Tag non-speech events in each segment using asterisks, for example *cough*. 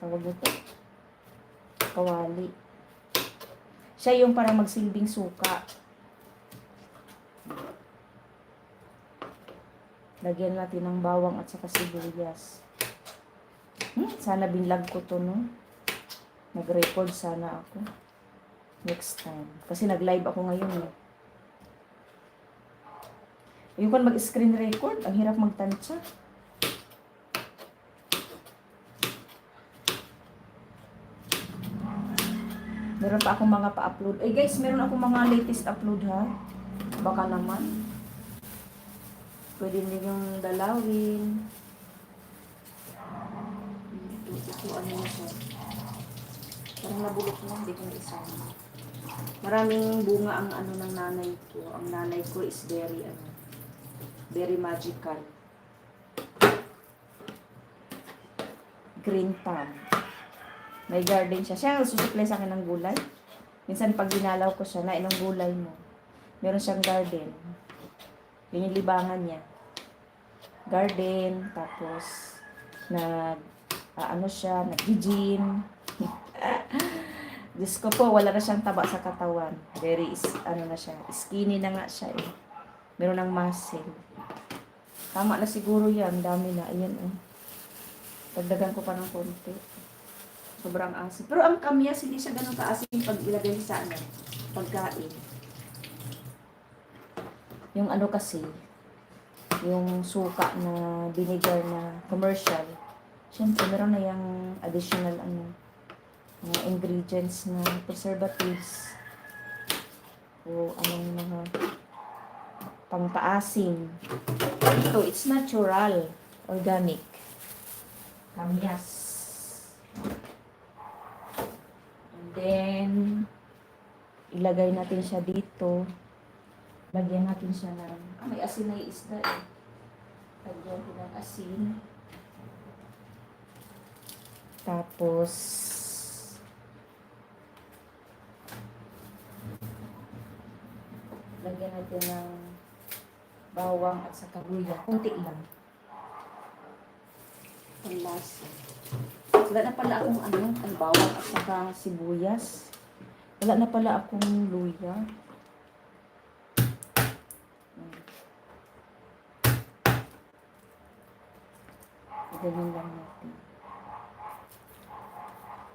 tawag ito, kawali. Siya yung parang magsilbing suka. Lagyan natin ng bawang at saka sibuyas. Hmm, sana binlag ko to, no? Nag-record sana ako. Next time. Kasi nag-live ako ngayon, eh. Yung kan mag-screen record, ang hirap magtansya. Meron pa akong mga pa-upload. Eh guys, meron akong mga latest upload ha. Baka naman. Pwede ninyong dalawin. Ito, ito ano na siya. Parang nabulok na, hindi ko na-isama. Maraming bunga ang ano ng nanay ko. Ang nanay ko is very ano, very magical. Green thumb. May garden siya. Siya ang susupply sa akin ng gulay. Minsan pag ginalaw ko siya, na inong gulay mo. Meron siyang garden. Yun yung libangan niya. Garden, tapos nag ah, ano siya, nag-gym. *laughs* Diyos ko po, wala na siyang taba sa katawan. Very, is, ano na siya, skinny na nga siya eh. Meron ng muscle. Tama na siguro yan, dami na. Ayan oh. Dagdagan ko pa ng konti. Sobrang asin. Pero ang kamyas, hindi siya ganun kaasin pag ilagay sa ano, pagkain. Yung ano kasi, yung suka na vinegar na commercial, syempre meron na yung additional ano, mga ingredients na preservatives o anong mga pangpaasim. Ito, it's natural, organic. Kamyas. Then, ilagay natin siya dito. Lagyan natin siya ng, ah, may asin na isda eh. Lagyan ko ng asin. Tapos, lagyan natin ng bawang at saka luya. Kunti lang. Ang lasa. Wala na pala akong ano, ang bawang at saka sibuyas. Wala na pala akong luya. Ganyan lang natin.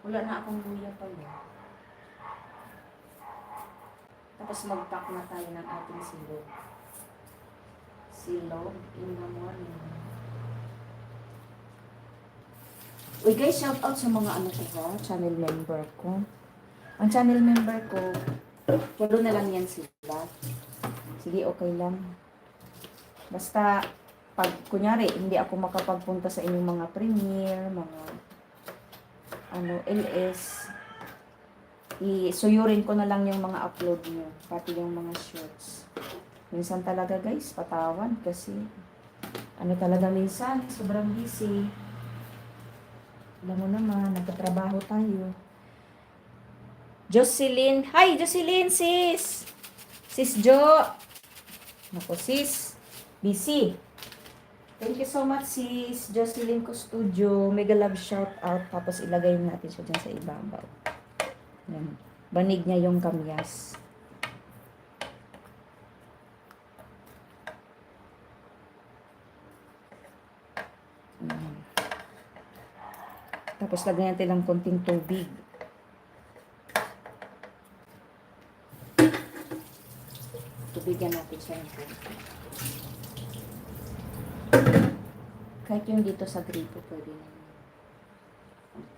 Wala na akong luya pala. Tapos mag-pack na tayo ng ating silog. Silog in the morning. Uy guys, shout out sa mga ano ko ha, channel member ko. Ang channel member ko, walo na lang yan sila. Sige, okay lang. Basta, pag kunyari, hindi ako makapagpunta sa inyong mga premiere, mga ano, LS, isuyurin ko na lang yung mga upload nyo, pati yung mga shorts. Minsan talaga guys, patawan kasi ano talaga minsan, sobrang busy. Alam mo naman, nagtatrabaho tayo. Jocelyn. Hi, Jocelyn, sis. Sis Jo. Naku, sis. Busy. Thank you so much, sis. Jocelyn Custudio. Mega love shout out. Tapos ilagay natin siya dyan sa ibabaw. Yan. Banig niya yung kamyas. Yan. Tapos lagyan natin ng konting tubig. Tubigan natin siya ng. Kahit yung dito sa gripo, pwede na.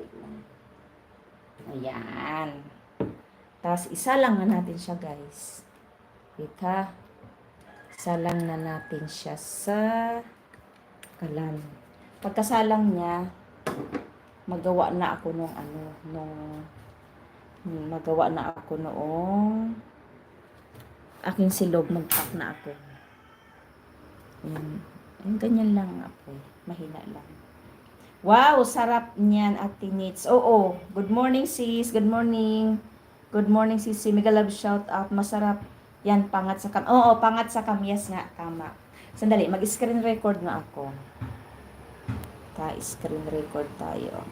Lang. Ayan. Tapos, isa lang na natin siya, guys. Wait ha. Isa lang na natin siya sa kalan. Pagkasalang niya, magawa na ako nung ano, nung magawa na ako noong aking silog, mag-pack na ako. Yan. Yan, ganyan lang ako. eh. Mahina lang. Wow, sarap niyan, Ate Nits. Oo, good morning sis. Good morning. Good morning sis. Mega love shout out. Masarap. Yan, pangat sa kam. Oo, pangat sa kamyas nga. Tama. Sandali, mag-screen record na ako. Ta-screen record tayo.